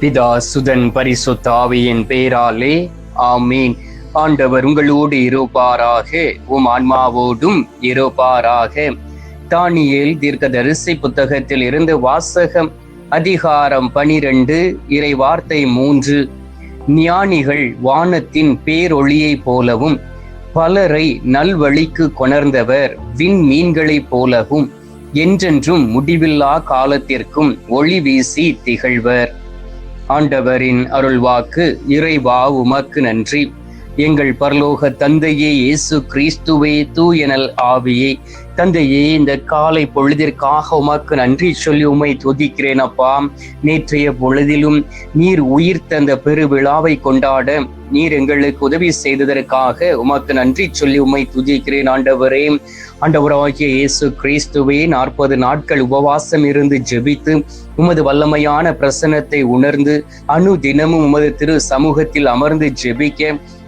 பிதா சுதன் பரிசுத்தாவியின் பேராலே ஆமீன். ஆண்டவர் உங்களோடு இருப்பாராக உம் ஆன்மாவோடும் இருப்பாராக. தானியேல் தீர்க்கதரிசி புத்தகத்தில் இருந்து வாசகம் அதிகாரம் பனிரெண்டு இறை வார்த்தை மூன்று. ஞானிகள் வானத்தின் பேரொளியைப் போலவும் பலரை நல்வழிக்கு கொணர்ந்தவர் விண்மீன்களைப் போலவும் என்றென்றும் முடிவில்லா காலத்திற்கும் ஒளி வீசி திகழ்வர். ஆண்டவரின் அருள்வாக்கு இறைவா உமக்கு நன்றி. எங்கள் பரலோக தந்தையே இயேசு கிறிஸ்துவே தூயனல் ஆவியே. தந்தையே இந்த காலை பொழுதிற்காக உமக்கு நன்றி சொல்லி உமை துதிக்கிறேன் அப்பா. நேற்றைய பொழுதிலும் நீர் உயிர் தந்த பெருவிழாவை கொண்டாட நீர் எங்களுக்கு உதவி செய்ததற்காக உமக்கு நன்றி சொல்லி உம்மை துதிக்கிறேன் ஆண்டவரே. ஆண்டவராகிய இயேசு கிறிஸ்துவே நாற்பது நாட்கள் உபவாசம் இருந்து ஜெபித்து உமது வல்லமையான பிரசன்னத்தை உணர்ந்து அணு தினமும் உமது திரு சமூகத்தில் அமர்ந்து ஜெபிக்க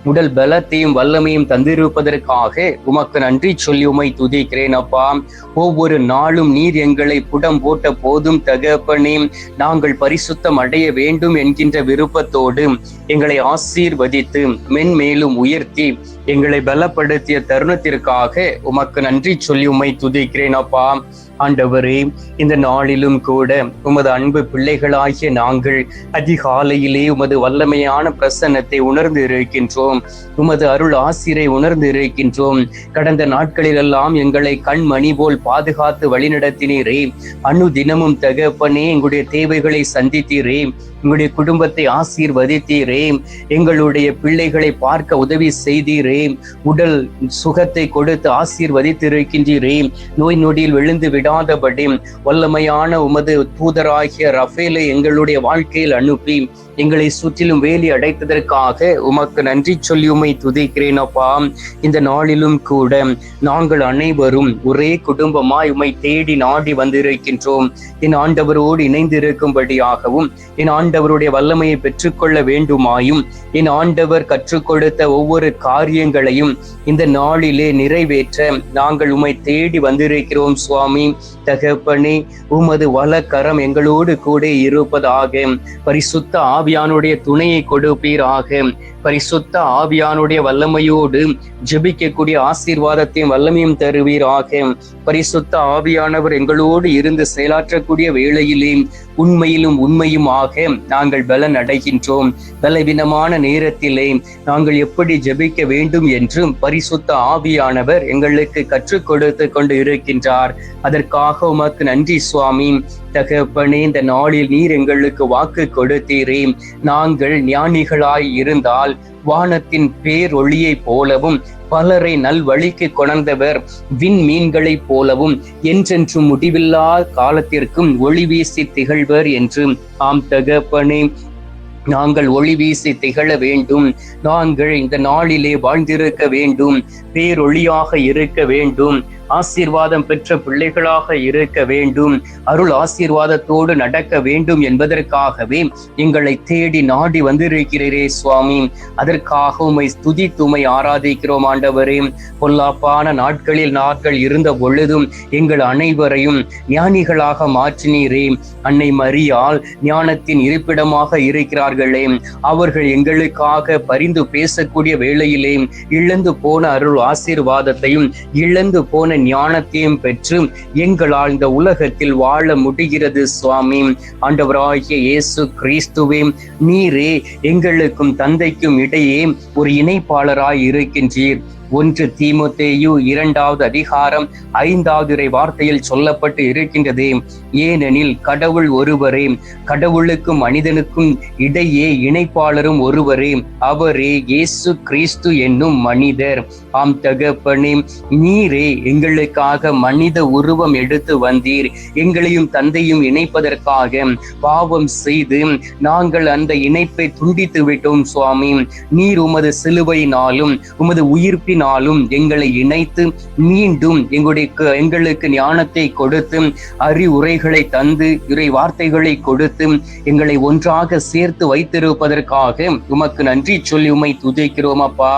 உடல் பலத்தையும் வல்லமையும் தந்திருப்பதற்காக உமக்கு நன்றி சொல்லி உமை துதிக்கிறேன் அப்பா. ஒவ்வொரு நாளும் நீர் எங்களை புடம் போட்ட போதும் தகப்பனே நாங்கள் பரிசுத்தம் அடைய வேண்டும் என்கின்ற விருப்பத்தோடு எங்களை ஆசீர்வதித்து மென்மேலும் உயர்த்தி எங்களை பலப்படுத்திய தருணத்திற்காக உமக்கு நன்றி சொல்லி உமை துதிக்கிறேன் அப்பா. ஆண்டவரே இந்த நாளிலும் கூட உமது அன்பு பிள்ளைகளாகிய நாங்கள் அதிகாலையிலே உமது வல்லமையான பிரசன்னத்தை உணர்ந்து இருக்கின்றோம் உமது அருள் ஆசிரை உணர்ந்து இருக்கின்றோம் கடந்த நாட்களிலெல்லாம் எங்களை கண்மணி போல் பாதுகாத்து வழிநடத்தினீரே. அணு தினமும் தகப்பனே எங்களுடைய தேவைகளை சந்தித்தீரே. உங்களுடைய குடும்பத்தை ஆசீர்வதித்தீரே. எங்களுடைய பிள்ளைகளை பார்க்க உதவி செய்தீரே. உடல் சுகத்தை கொடுத்து ஆசீர்வதித்திருக்கின்றீரே. நோய் நொடியில் விழுந்து விடாதபடி வல்லமையான உமது தூதராகிய ரஃபேலை எங்களுடைய வாழ்க்கையில் அனுப்பி எங்களை சுற்றிலும் வேலி அடைத்ததற்காக உமக்கு நன்றி சொல்லி உமை துதிக்கிறேன் அப்பா. இந்த நாளிலும் கூட நாங்கள் அனைவரும் ஒரே குடும்பமாய் உமை தேடி நாடி வந்திருக்கின்றோம். என் ஆண்டவரோடு இணைந்திருக்கும்படியாகவும் என் ஆண்டவருடைய வல்லமையை பெற்றுக்கொள்ள வேண்டுமாயும் என் ஆண்டவர் கற்றுக் கொடுத்த ஒவ்வொரு காரியங்களையும் இந்த நாளிலே நிறைவேற்ற நாங்கள் உமை தேடி வந்திருக்கிறோம் சுவாமி. தகப்பனே உமது வலக்கரம் எங்களோடு கூட இருப்பதாக பரிசுத்த ஆவியானுடைய துணையை கொடுப்பீராக. பரிசுத்த ஆவியானுடைய வல்லமையோடு ஜெபிக்கக்கூடிய ஆசீர்வாதத்தையும் வல்லமையும் தருவீராக. பரிசுத்த ஆவியானவர் எங்களோடு இருந்து செயலாற்றக்கூடிய வேளையிலே உண்மையிலும் உண்மையுமாக நாங்கள் பலன் அடைகின்றோம் பலவீனமான நேரத்திலே நாங்கள் எப்படி ஜெபிக்க வேண்டும் என்றும் பரிசுத்த ஆவியானவர் எங்களுக்கு கற்றுக் கொடுத்து கொண்டு இருக்கின்றார். அதற்காக உமக்கு நன்றி சுவாமி. தகப்பனே இந்த நாளில் நீர் எங்களுக்கு வாக்கு கொடுத்தீரே. நாங்கள் ஞானிகளாய் இருந்தால் வானத்தின் பேரொளியைப் போலவும் பலரை நல்வழிக்கு கொணர்ந்தவர் விண் மீன்களைப் போலவும் என்றென்றும் முடிவில்லா காலத்திற்கும் ஒளி வீசி திகழ்வர் என்று ஆம் தகப்பனே. நாங்கள் ஒளி வீசி திகழ வேண்டும். நாங்கள் இந்த நாளிலே வாழ்ந்திருக்க வேண்டும். பேரொளியாக இருக்க வேண்டும். ஆசீர்வாதம் பெற்ற பிள்ளைகளாக இருக்க வேண்டும். அருள் ஆசீர்வாதத்தோடு நடக்க வேண்டும் என்பதற்காகவே எங்களை தேடி நாடி வந்திருக்கிறீரே சுவாமி. அதற்காக உமை துதி துமை ஆராதிக்கிறோம் ஆண்டவரே. பொல்லாப்பான நாட்களில் நாட்கள் இருந்த பொழுதும் எங்கள் அனைவரையும் ஞானிகளாக மாற்றினீரே. அன்னை மரியால் ஞானத்தின் இருப்பிடமாக இருக்கிறார்களே. அவர்கள் எங்களுக்காக பரிந்து பேசக்கூடிய வேளையிலே இழந்து போன அருள் ஆசீர்வாதத்தையும் இழந்து போன ஞானத்தையும் பெற்று எங்களால் இந்த உலகத்தில் வாழ முடிகிறது சுவாமி. ஆண்டவராகிய இயேசு கிறிஸ்துவே நீரே எங்களுக்கும் தந்தைக்கும் இடையே ஒரு இணைப்பாளராய் இருக்கின்றீர். ஒன்று தீமுத்தேயு இரண்டாவது அதிகாரம் ஐந்தாவது இறை வார்த்தையில் சொல்லப்பட்டு இருக்கின்றது. ஏனெனில் கடவுள் ஒருவரே கடவுளுக்கும் மனிதனுக்கும் இடையே இணைப்பாளரும் ஒருவரே அவரே இயேசு கிறிஸ்து என்னும் மனிதர். ஆம் தகப்பனே நீரே எங்களுக்காக மனித உருவம் எடுத்து வந்தீர். எங்களையும் தந்தையும் இணைப்பதற்காக பாவம் செய்து நாங்கள் அந்த இணைப்பை துண்டித்து விட்டோம் சுவாமி. நீர் உமது சிலுவையினாலும் உமது உயிர்ப்பின் அன்பினாலும் எங்களை இணைத்து மீண்டும் எங்களுடைய எங்களுக்கு ஞானத்தை கொடுத்து அறிவுரைகளை தந்து இறை வார்த்தைகளை கொடுத்து எங்களை ஒன்றாக சேர்த்து வைத்திருப்பதற்காக உமக்கு நன்றி சொல்லி உமை துதிக்கிறோம் அப்பா.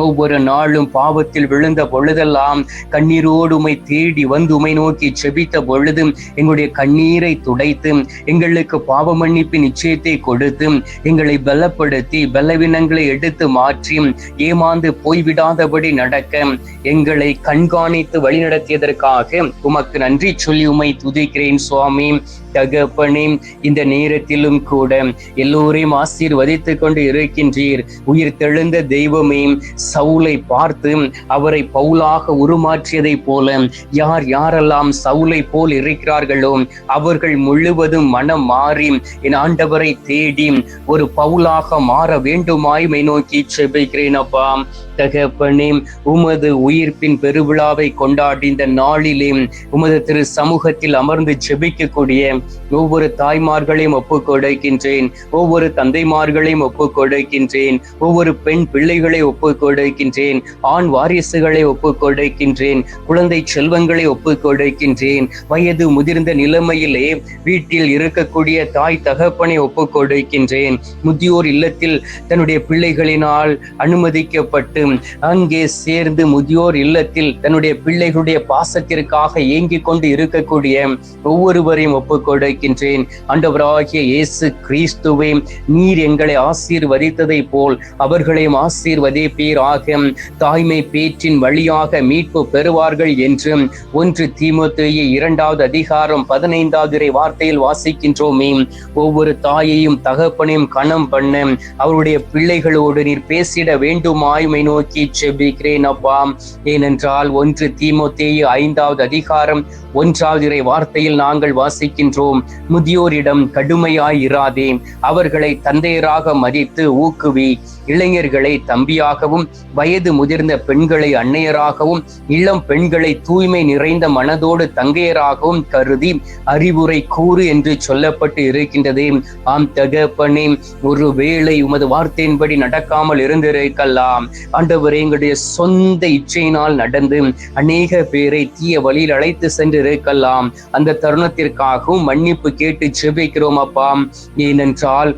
ஒவ்வொரு நாளும் பாவத்தில் விழுந்த பொழுதெல்லாம் கண்ணீரோடு உமை தேடி வந்து உமை நோக்கி செபித்த பொழுது எங்களுடைய கண்ணீரை துடைத்து எங்களுக்கு பாவ மன்னிப்பு நிச்சயத்தை கொடுத்து எங்களை பலப்படுத்தி பலவீனங்களை எடுத்து மாற்றி ஏமாந்து போய்விடாதபடி நடக்க எங்களை கண்காணித்து வழிநடத்தியதற்காக உமக்கு நன்றி சொல்லி உமை துதிக்கிறேன் சுவாமி. தகப்பனே இந்த நேரத்திலும் கூட எல்லோரையும் ஆசீர்வதித்துக் கொண்டு இருக்கின்றீர். உயிர் தெழுந்த தெய்வமே சவுலை பார்த்து அவரை பவுலாக உருமாற்றியதை போல யார் யாரெல்லாம் சவுலை போல் இருக்கிறார்களோ அவர்கள் முழுவதும் மனம் மாறி என் ஆண்டவரை தேடி ஒரு பவுலாக மாற வேண்டுமாய் மை நோக்கி செபிக்கிறேன் அப்பா. தகப்பனே உமது உயிர்ப்பின் பெருவிழாவை கொண்டாடி இந்த நாளிலே உமது திரு சமூகத்தில் அமர்ந்து ஜெபிக்கக்கூடிய ஒவ்வொரு தாய்மார்களையும் ஒப்புக் கொடுக்கின்றேன் ஒவ்வொரு தந்தைமார்களையும் ஒப்புக் கொடுக்கின்றேன் ஒவ்வொரு பெண் பிள்ளைகளை ஒப்புக் கொடுக்கின்றேன் ஆண் வாரிசுகளை ஒப்புக் கொடுக்கின்றேன் குழந்தை செல்வங்களை ஒப்புக் கொடுக்கின்றேன் வயது முதிர்ந்த நிலைமையிலே வீட்டில் இருக்கக்கூடிய தாய் தகப்பனை ஒப்புக் கொடுக்கின்றேன் முதியோர் இல்லத்தில் தன்னுடைய பிள்ளைகளினால் அனுமதிக்கப்பட்டு அங்கே சேர்ந்து முதியோர் இல்லத்தில் தன்னுடைய பிள்ளைகளுடைய பாசத்திற்காக ஏங்கிக் கொண்டு இருக்கக்கூடிய ஒவ்வொருவரையும் ஒப்புக் கொடுக்கின்றேன் ஆண்டவராகிய இயேசு கிறிஸ்துவே நீர் எங்களை ஆசீர்வதித்ததை போல் அவர்களையும் ஆசீர்வதிப்பீராக. தாய்மை பேற்றின் வழியாக மீட்பு பெறுவார்கள் என்று ஒன்று தீமோத்தேயு இரண்டாவது அதிகாரம் பதினைந்தாவது வார்த்தையில் வாசிக்கின்றோமே. ஒவ்வொரு தாயையும் தகப்பனையும் கணம் பண்ண அவருடைய பிள்ளைகளோடு நீர் பேசிட வேண்டுமாய்மை நோக்கி செபி ஜெபிக்கிறேன் அப்பா. ஏனென்றால் ஒன்று தீமோத்தேயு ஐந்தாவது அதிகாரம் ஒன்றாவது இறை வார்த்தையில் நாங்கள் வாசிக்கின்றோம். முதியோரிடம் கடுமையாய் இராதே. அவர்களை தந்தையராக மதித்து ஊக்குவி. இளைஞர்களை தம்பியாகவும் வயது முதிர்ந்த பெண்களை அன்னையராகவும் இளம் பெண்களை தூய்மை நிறைந்த மனதோடு தங்கையராகவும் கருதி அறிவுரை கூறு என்று சொல்லப்பட்டு இருக்கின்றது. ஆம் தகப்பனே ஒரு வேளை உமது வார்த்தையின்படி நடக்காமல் இருந்திருக்கலாம். ஆண்டவரே எங்களுடைய சொந்த இச்சையினால் நடந்து அநேக பேரை தீய வழியில் அழைத்து சென்று இருக்கலாம் அந்த தருணத்திற்காகவும் மன்னிப்பு கேட்டு ஜெபிக்கிறோம் அப்பா. ஏனென்றால்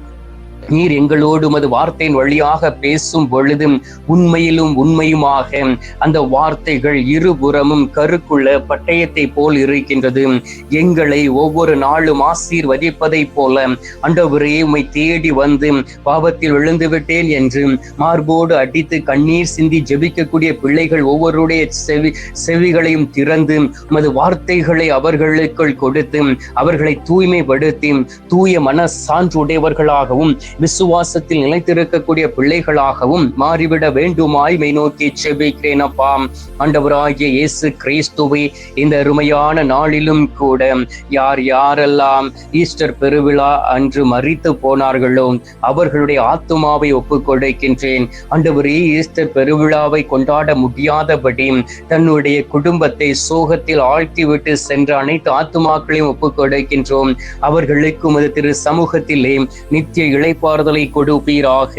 நீர் எங்களோடு உமது வார்த்தையின் வழியாக பேசும் பொழுது உண்மையிலும் உண்மையுமாக அந்த வார்த்தைகள் இருபுறமும் கருக்குள்ள பட்டயத்தை போல் இருக்கின்றது. எங்களை ஒவ்வொரு நாளும் ஆசீர்வதிப்பதை போல அண்டவரே உமை தேடி வந்து பாவத்தில் விழுந்து விட்டேன் என்று மார்போடு அடித்து கண்ணீர் சிந்தி ஜெபிக்கக்கூடிய பிள்ளைகள் ஒவ்வொருடைய செவி செவிகளையும் திறந்து உமது வார்த்தைகளை அவர்களுக்குள் கொடுத்து அவர்களை தூய்மைப்படுத்தி தூய மன சான்றுடையவர்களாகவும் விசுவாசத்தில் நிலைத்திருக்கக்கூடிய பிள்ளைகளாகவும் மாறிவிட வேண்டுமாய் மை நோக்கி செபிக்கிறேன் அப்பா. ஆண்டவராகிய இயேசு கிறிஸ்துவை இந்த அருமையான நாளிலும் கூட யார் யாரெல்லாம் ஈஸ்டர் பெருவிழா அன்று மறித்து போனார்களோ அவர்களுடைய ஆத்துமாவை ஒப்புக் கொடுக்கின்றேன் ஆண்டவரே ஈஸ்டர் பெருவிழாவை கொண்டாட முடியாதபடி தன்னுடைய குடும்பத்தை சோகத்தில் ஆழ்த்திவிட்டு சென்ற அனைத்து ஆத்துமாக்களையும் ஒப்புக் கொடுக்கின்றோம் அவர்களுக்கு உமது திரு சமூகத்திலே நித்திய இளைப்பாறுதலை கொடுப்பீராக.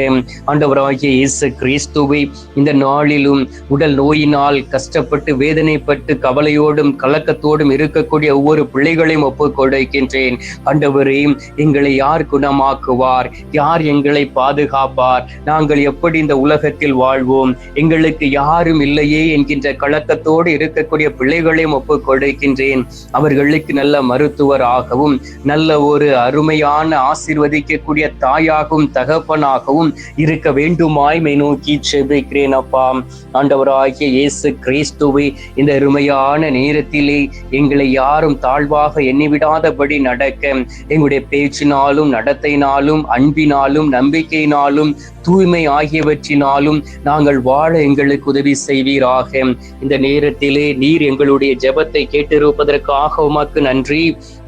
ஆண்டவராகிய இயேசு கிறிஸ்துவை இந்த நாளிலும் உடல் நோயினால் கஷ்டப்பட்டு வேதனைப்பட்டு கவலையோடும் கலக்கத்தோடும் இருக்கக்கூடிய ஒவ்வொரு பிள்ளைகளையும் ஒப்புக் கொடுக்கின்றேன் ஆண்டவரே எங்களை யார் குணமாக்குவார்? யார் எங்களை பாதுகாப்பார்? நாங்கள் எப்படி இந்த உலகத்தில் வாழ்வோம்? எங்களுக்கு யாரும் இல்லையே என்கின்ற கலக்கத்தோடு இருக்கக்கூடிய பிள்ளைகளையும் ஒப்புக் கொடுக்கின்றேன் அவர்களுக்கு நல்ல மருத்துவராகவும் நல்ல ஒரு அருமையான ஆசிர்வதிக்கக்கூடிய ஆசீர்வதிக்கக்கூடிய தாயாகவும் தகப்பனாகவும் இருக்க வேண்டுமாய்மை நோக்கி செபிக்கிறேன் அப்பா. ஆண்டவராகிய இயேசு கிறிஸ்துவை இந்த அருமையான நேரத்திலே எங்களை யாரும் தாழ்வாக எண்ணிவிடாதபடி நடக்க. எங்களுடைய பேச்சினாலும் நடத்தையினாலும் அன்பினாலும் நம்பிக்கையினாலும் தூய்மை ஆகியவற்றினாலும் நாங்கள் வாழ எங்களுக்கு உதவி செய்வீராக. இந்த நேரத்திலே நீர் எங்களுடைய ஜெபத்தை கேட்டிருப்பதற்காக உமக்கு நன்றி.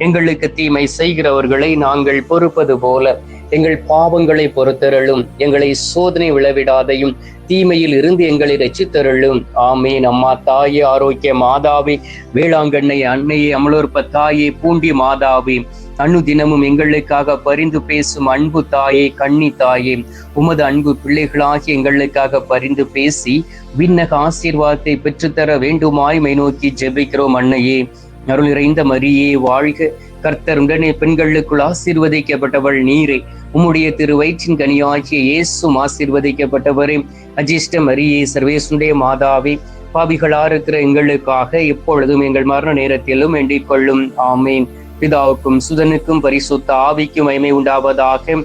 எங்களுக்கு தீமை செய்கிறவர்களை நாங்கள் பொறுப்பது போல எங்கள் பாவங்களை பொறுத்தருளும் எங்களை சோதனை விளைவிடாதையும் தீமையில் இருந்து எங்களை ரச்சித்தருளும் ஆமீன். அம்மா தாயே ஆரோக்கிய மாதாவி வேளாங்கண்ணை அன்னையே அமலோற்ப தாயே பூண்டி மாதாவே அனு தினமும் எங்களுக்காக பரிந்து பேசும் அன்பு தாயே கண்ணி தாயே உமது அன்பு பிள்ளைகளாகி எங்களுக்காக பரிந்து பேசி விண்ணக ஆசீர்வாதத்தை பெற்றுத்தர வேண்டுமாய் மை நோக்கி ஜெபிக்கிறோம் அன்னையே. அருள் நிறைந்த மரியே வாழ்க. கர்த்தர் உடனே பெண்களுக்குள் ஆசீர்வதிக்கப்பட்டவள் நீரே. உம்முடைய திரு வயிற்றின் கனியாகிய இயேசும் ஆசீர்வதிக்கப்பட்டவரே. அஜிஷ்ட மரியே சர்வேசுடைய மாதாவே. பாவிகளா இருக்கிற எங்களுக்காக எப்பொழுதும் எங்கள் மரண நேரத்திலும் வேண்டிக் கொள்ளும். ஆமேன். பிதாவுக்கும் சுதனுக்கும் பரிசுத்த ஆவிக்கும் மயமை உண்டாவதாக.